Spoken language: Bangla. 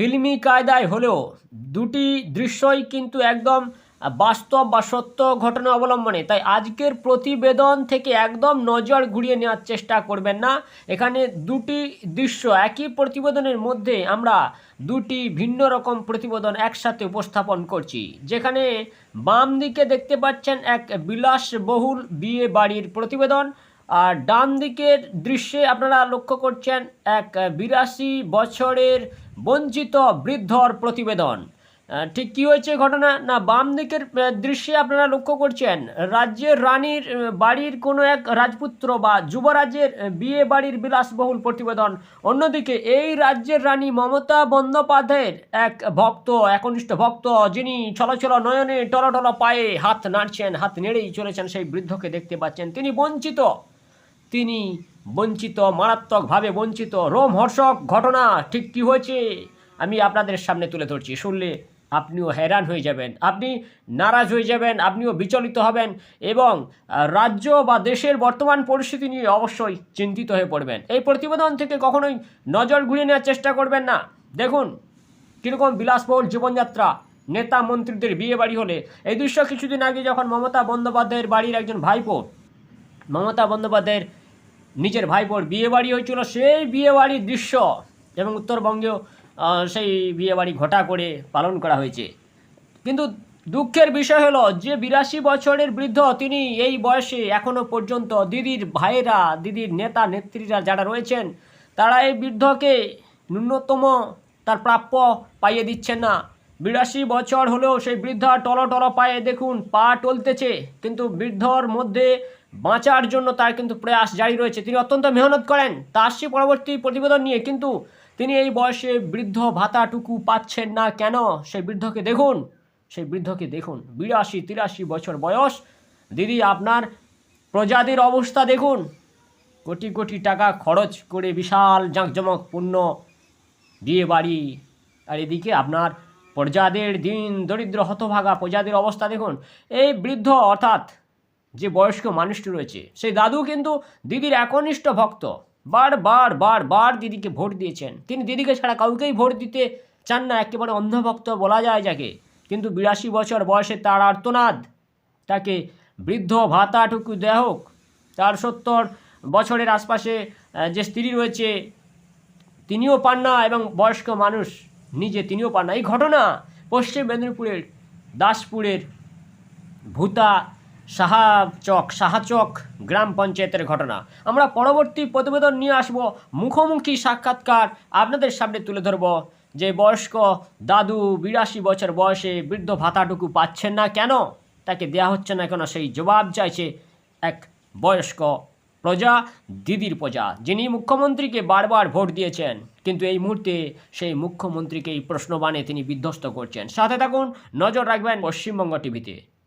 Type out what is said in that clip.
ফিল্মি কায়দায় হলেও দুটি দৃশ্যই কিন্তু একদম বাস্তব বা সত্য ঘটনা অবলম্বনে। তাই আজকের প্রতিবেদন থেকে একদম নজর ঘুরিয়ে নেওয়ার চেষ্টা করবেন না। এখানে দুটি দৃশ্য একই প্রতিবেদনের মধ্যে আমরা দুটি ভিন্ন রকম প্রতিবেদন একসাথে উপস্থাপন করছি। যেখানে বাম দিকে দেখতে পাচ্ছেন এক বিলাসবহুল বিয়ে বাড়ির প্রতিবেদন আর ডান দিকের দৃশ্যে আপনারা লক্ষ্য করছেন এক বিরাশি বছরের বঞ্চিত বৃদ্ধর প্রতিবেদন। ঠিক কী হয়েছে ঘটনা? না, বাম দিকের দৃশ্যে আপনারা লক্ষ্য করছেন, রাজ্যের রানীর বাড়ির কোনো এক রাজপুত্র বা যুবরাজের বিয়ে বাড়ির বিলাসবহুল প্রতিবেদন। অন্যদিকে এই রাজ্যের রানী মমতা বন্দ্যোপাধ্যায়ের এক ভক্ত, একনিষ্ঠ ভক্ত, যিনি ছলছল নয়নে টলটল পায়ে হাত নাড়ছেন, হাত নেড়েই চলেছেন সেই বৃদ্ধকে দেখতে পাচ্ছেন। তিনি বঞ্চিত। তিনি বঞ্চিত, মারাত্মকভাবে বঞ্চিত, রোমহর্ষক ঘটনা, ঠিক কী হয়েছে? আমি আপনাদের সামনে তুলে ধরছি। শুনলে আপনিও হয়রান হয়ে যাবেন, আপনি নারাজ হয়ে যাবেন, আপনিও বিচলিত হবেন এবং রাজ্য বা দেশের বর্তমান পরিস্থিতি নিয়ে অবশ্যই চিন্তিত হয়ে পড়বেন। এই প্রতিবেদন থেকে কখনোই নজর ঘুরিয়ে নেওয়ার চেষ্টা করবেন না। দেখুন, কীরকম বিলাসবহুল জীবনযাত্রা, নেতা মন্ত্রীদের বিয়ে বাড়ি হলে। এই দৃশ্য কিছুদিন আগে যখন মমতা বন্দ্যোপাধ্যায়ের বাড়ির একজন ভাইপো, মমতা বন্দ্যোপাধ্যায়ের নিজের ভাইপোর বিয়ে বাড়ি হয়েছিল সেই বিয়ে বাড়ির দৃশ্য এবং উত্তরবঙ্গেও সেই বিয়ে বাড়ি ঘটা করে পালন করা হয়েছে। কিন্তু দুঃখের বিষয় হলো যে বিরাশি বছরের বৃদ্ধ তিনি এই বয়সে এখনও পর্যন্ত দিদির ভাইয়েরা, দিদির নেতা, নেত্রীরা যারা রয়েছেন, তারা এই বৃদ্ধকে ন্যূনতম তার প্রাপ্য পাইয়ে দিচ্ছেন না। বিরাশি বছর হলেও সেই বৃদ্ধা টল টল পায়ে দেখুন পা টলতেছে, কিন্তু বৃদ্ধর মধ্যে বাঁচার জন্য তার কিন্তু প্রয়াস জারি রয়েছে। তিনি অত্যন্ত মেহনত করেন, তা আসছে পরবর্তী প্রতিবেদন নিয়ে, কিন্তু তিনি এই বয়সে বৃদ্ধ ভাতাটুকু পাচ্ছেন না কেন? সেই বৃদ্ধকে দেখুন, সেই বৃদ্ধকে দেখুন। বিরাশি, তিরাশি বছর বয়স। দিদি, আপনার প্রজাতির অবস্থা দেখুন। কোটি কোটি টাকা খরচ করে বিশাল জাঁকজমকপূর্ণ বিয়ে বাড়ি আর এদিকে আপনার প্রজাদের দিন দরিদ্র হতভাগা প্রজাদের অবস্থা দেখুন। এই বৃদ্ধ অর্থাৎ যে বয়স্ক মানুষটি রয়েছে, সেই দাদু কিন্তু দিদির একনিষ্ঠ ভক্ত। বার বার বার বার দিদিকে ভোট দিয়েছেন। তিনি দিদিকে ছাড়া কাউকেই ভোট দিতে চান না, একেবারে অন্ধভক্ত বলা যায় যাকে। কিন্তু বিরাশি বছর বয়সে তার আর্তনাদ, তাকে বৃদ্ধ ভাতাটুকু দেয়া হোক, তার সত্তর বছরের আশপাশে যে স্ত্রী রয়েছে, তিনিও পান না এবং বয়স্ক মানুষ নিজে তিনিও পান না। এই ঘটনা পশ্চিম মেদিনীপুরের দাসপুরের ভূতা সাহাচক সাহাচক গ্রাম পঞ্চায়েতের ঘটনা। আমরা পরবর্তী প্রতিবেদন নিয়ে আসব। মুখোমুখি সাক্ষাৎকার আপনাদের সামনে তুলে ধরব যে বয়স্ক দাদু বিরাশি বছর বয়সে বৃদ্ধ ভাতাটুকু পাচ্ছেন না কেন? তাকে দেয়া হচ্ছে না কেন? সেই জবাব চাইছে এক বয়স্ক প্রজা, দিদির প্রজা, যিনি মুখ্যমন্ত্রীকে বারবার ভোট দিয়েছেন। কিন্তু এই মুহূর্তে সেই মুখ্যমন্ত্রীকে এই প্রশ্নবাণে তিনি বিধ্বস্ত করছেন। সাথে থাকুন, নজর রাখবেন পশ্চিমবঙ্গ টিভিতে।